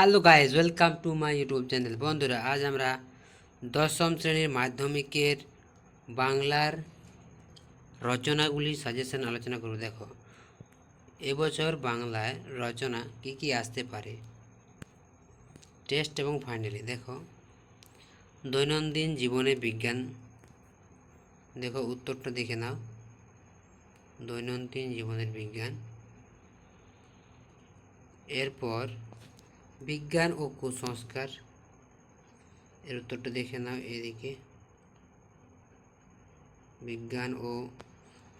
Hello guys welcome to my YouTube channel বন্ধুরা, আজ আমরা দশম শ্রেণির মাধ্যমিকের বাংলার রচনাগুলি সাজেশন আলোচনা করব। দেখো, এবছর বাংলায় রচনা কি কি আসতে পারে? টেস্ট এবং ফাইনালি দেখো, দৈনন্দিন জীবনে বিজ্ঞান, দেখো উত্তরটা দেখে নাও। দৈনন্দিন জীবনের বিজ্ঞান, এরপর বিজ্ঞান ও কুসংস্কার। এর উত্তরটা দেখে নাও এদিকে। বিজ্ঞান ও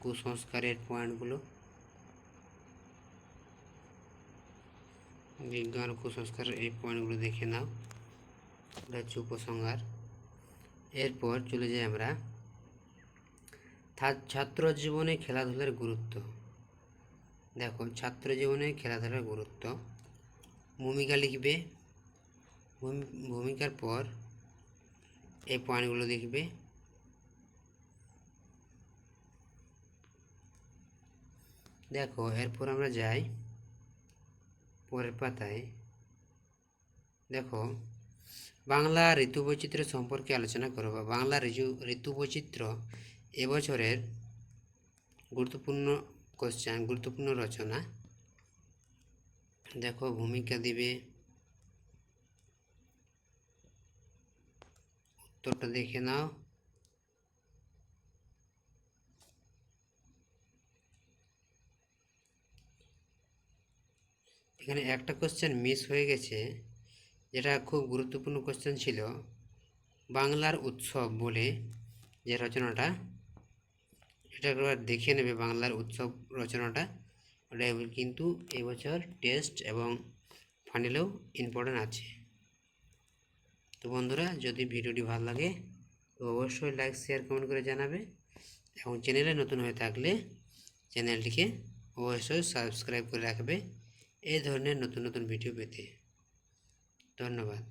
কুসংস্কারের পয়েন্টগুলো। বিজ্ঞান ও কুসংস্কারের এই পয়েন্টগুলো দেখে নাও। এটা হচ্ছে উপসংহার। এরপর চলে যাই আমরা ছাত্র জীবনে খেলাধুলার গুরুত্ব। দেখো, ছাত্র জীবনে খেলাধুলার গুরুত্ব। ভূমিকা লিখবে। ভূমি- ভূমিকার পর এই পয়েন্টগুলো লিখবে দেখো, এরপর আমরা যাই পরের পাতায়। দেখো, বাংলা ঋতু বৈচিত্র্য সম্পর্কে আলোচনা করব বাংলা ঋতু ঋতু বৈচিত্র্য এবছরের গুরুত্বপূর্ণ কোশ্চেন গুরুত্বপূর্ণ রচনা। দেখো ভূমিকা দিবে। উত্তরটা দেখে নাও। এখানে একটা কোশ্চেন মিস হয়ে গেছে, যেটা খুব গুরুত্বপূর্ণ কোশ্চেন ছিল। বাংলার উৎসব বলে যে রচনাটা, এটা একবার দেখে নেবে বাংলার উৎসব রচনাটা। ওটা কিন্তু এবছর টেস্ট এবং ফাইনালেও ইম্পর্টেন্ট আছে। তো বন্ধুরা, যদি ভিডিওটি ভালো লাগে, তো অবশ্যই লাইক শেয়ার কমেন্ট করে জানাবে এবং চ্যানেলে নতুন হয়ে থাকলে চ্যানেলটিকে অবশ্যই সাবস্ক্রাইব করে রাখবে। এই ধরনের নতুন নতুন ভিডিও পেতে। ধন্যবাদ।